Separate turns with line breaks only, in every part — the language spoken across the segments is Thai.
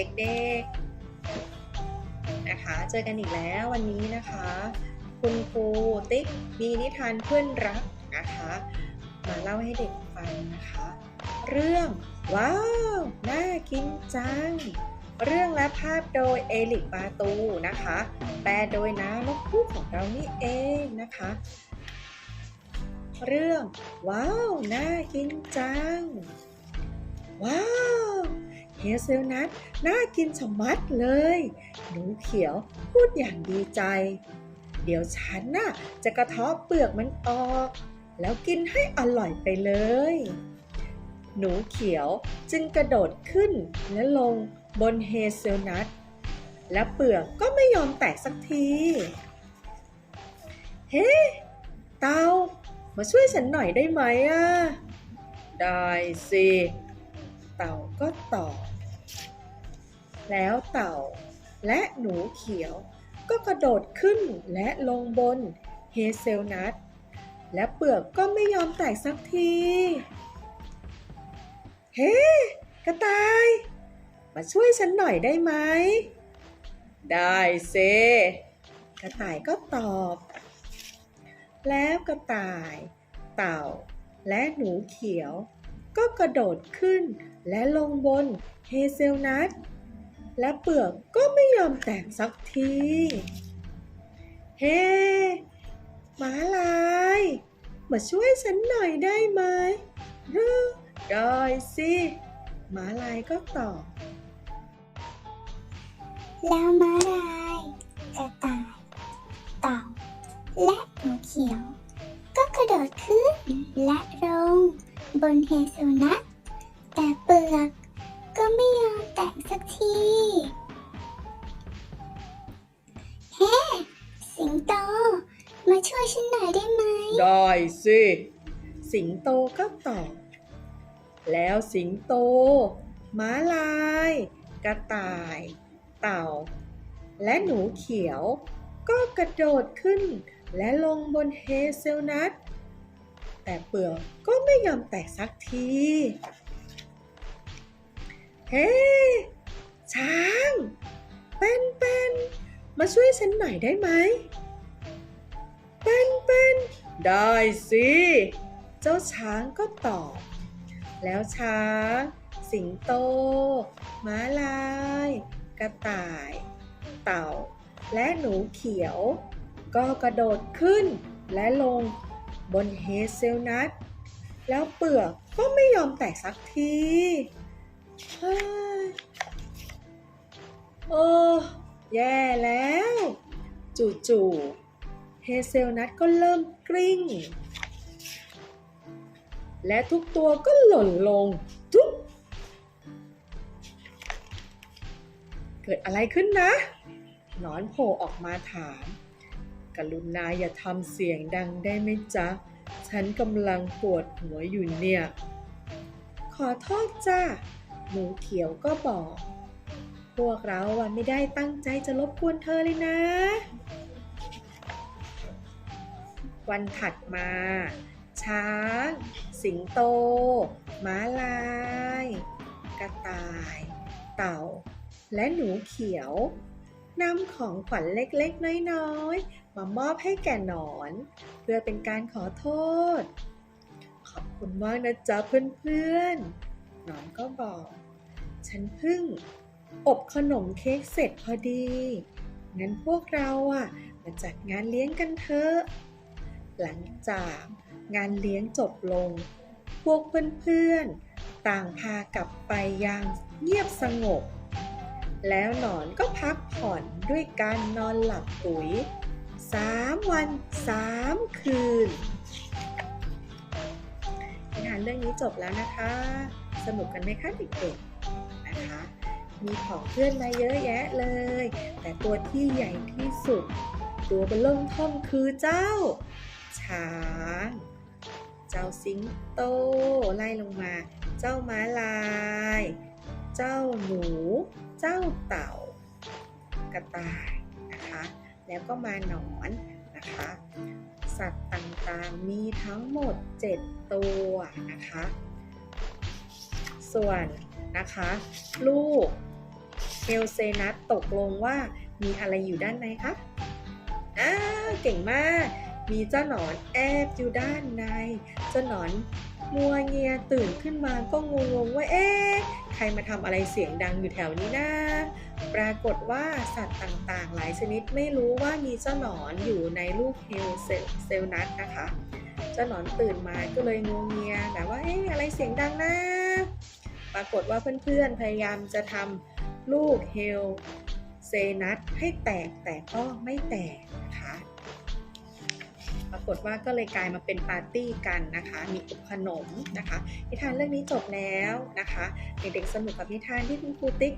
เด็กๆนะคะ เจอกันอีกแล้ววันนี้นะคะ คุณครูติ๊กมีนิทานเพื่อนรักนะคะ มาเล่าให้เด็กฟังนะคะ เรื่องว้าวน่ากินจัง เรื่องและภาพโดยเอลิกบาตูนะคะ แปลโดยน้านกคู่ของเรานี่เองนะคะเรื่อง ว้าว น่ากินจัง ว้าว เฮเซลนัทน่ากินชะมัดเลย หนูเขียวพูดอย่างดีใจ เดี๋ยวฉันน่ะจะกระเทาะเปลือกมันออก แล้วกินให้อร่อยไปเลย หนูเขียวจึงกระโดดขึ้นและลงบนเฮเซลนัทและเปลือกก็ไม่ยอมแตกสักที เฮ้ เตามาช่วยฉันหน่อยได้ไหมอะ ได้สิ เต่าก็ตอบ แล้วเต่า และหนูเขียว ก็กระโดดขึ้นและลงบนเฮเซลนัทและเปลือกก็ไม่ยอมแตกสักที เฮ้กระต่าย มาช่วยฉันหน่อยได้ไหม ได้สิกระต่ายก็ตอบ แล้วกระต่าย เต่า และหนูเขียว ก็กระโดดขึ้นและลงบนเฮเซลนัท และเปลือกก็ไม่ยอมแตกสักที เฮ้ หมาลาย มาช่วยฉันหน่อยได้ไหมรือได้สิหมาลายก็ตอบ
แล้วมาลายกระต่ายเต่าและหนูเขียว ก็กระโดดขึ้นและลงบนเฮเซลนัทแต่เปลือก กสักทีเฮ้สิงโต มาช่วยฉันหน่อยได้ไหม
ได้สิ สิงโตก็ตอบ แล้วสิงโต ม้าลาย กระต่าย เต่า และหนูเขียว ก็กระโดดขึ้น และลงบนเฮเซลนัทแต่เปลือกก็ไม่ยอมแตกสักที เฮ้ ช้าง เป็นเป็นมาช่วยฉันหน่อยได้ไหม เป็นเป็นได้สิ เจ้าช้างก็ตอบ แล้วช้าง สิงโต ม้าลาย กระต่าย เต่า และหนูเขียว ก็กระโดดขึ้นและลงบนเฮเซลนัทแล้วเปลือกก็ไม่ยอมแตกสักที โอ้แย่แล้ว จู่ๆเฮเซลนัทก็เริ่มกลิ้ง และทุกตัวก็หล่นลงทุกเกิดอะไรขึ้นนะนอนโผล่ออกมาถาม กรุณาอย่าทำเสียงดังได้ไหมจ๊ะ ฉันกำลังปวดหัวอยู่เนี่ย ขอโทษจ้า หนูเขียวก็บอก พวกเราอะไม่ได้ตั้งใจจะรบกวนเธอเลยนะ วันถัดมา ช้าง สิงโต ม้าลาย กระต่าย เต่า และหนูเขียวนำของขวัญเล็กๆ น้อยๆ มามอบให้แก่หนอน เพื่อเป็นการขอโทษ ขอบคุณมากนะจ๊ะเพื่อนๆ หนอนก็บอก ฉันเพิ่ง อบขนมเค้กเสร็จพอดี งั้นพวกเราอะ มาจัดงานเลี้ยงกันเถอะ หลังจากงานเลี้ยงจบลง พวกเพื่อนๆ ต่างพากลับไปอย่างเงียบสงบ แล้วหนอนก็พักผ่อนด้วยการนอนหลับปุ๋ยสามวันสามคืนนิทานเรื่องนี้จบแล้วนะคะ สนุกกันไหมคะเด็กๆนะคะ มีของเพื่อนมาเยอะแยะเลย แต่ตัวที่ใหญ่ที่สุด ตัวเป็นเริ่มท่อมคือเจ้า ช้าง เจ้าสิงโตไล่ลงมา เจ้าม้าลาย เจ้าหนู เจ้าเต่า กระต่ายนะคะ แล้วก็มาหนอนนะคะ สัตว์ต่างๆมีทั้งหมด 7 ตัวนะคะ ส่วนนะคะ ลูกลเซนัสตกลงว่ามีอะไรอยู่ด้านในคะอ้าวเก่งมาก มีเจ้าหนอนแอบอยู่ด้านใน เจ้าหนอนมัวเงียตื่นขึ้นมาก็งงๆว่าเอ๊ะใครมาทำอะไรเสียงดังอยู่แถวนี้นะ ปรากฏว่าสัตว์ต่างๆ หลายชนิดไม่รู้ว่ามีเจ้าหนอนอยู่ในลูกเฮลเซลเซลนัทนะคะ เจ้าหนอนตื่นมาก็เลยงงเงียแบบว่าเอ๊ะอะไรเสียงดังนะ ปรากฏว่าเพื่อนๆพยายามจะทำลูกเฮลเซนัทให้แตกแต่ก็ไม่แตกนะคะ ปรากฏว่าก็เลยกลายมาเป็นปาร์ตี้กันนะคะ มีอบขนมนะคะ นิทานเรื่องนี้จบแล้วนะคะ เด็กๆสนุกกับนิทานที่คุณครูติ๊ก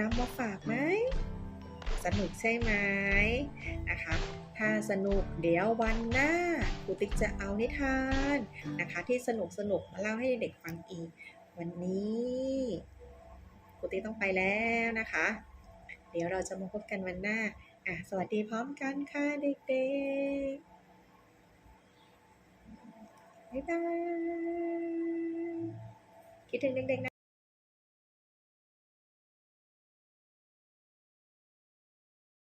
นำมาฝากไหมสนุกใช่ไหมนะคะ ถ้าสนุกเดี๋ยววันหน้าครูติ๊กจะเอานิทานนะคะ ที่สนุกสนุกมาเล่าให้เด็กฟังอีก วันนี้ครูติ๊กต้องไปแล้วนะคะ เดี๋ยวเราจะมาพบกันวันหน้าอะสวัสดีพร้อมกันค่ะเด็กๆ บ๊ายบาย คิดถึงเด็กๆนะ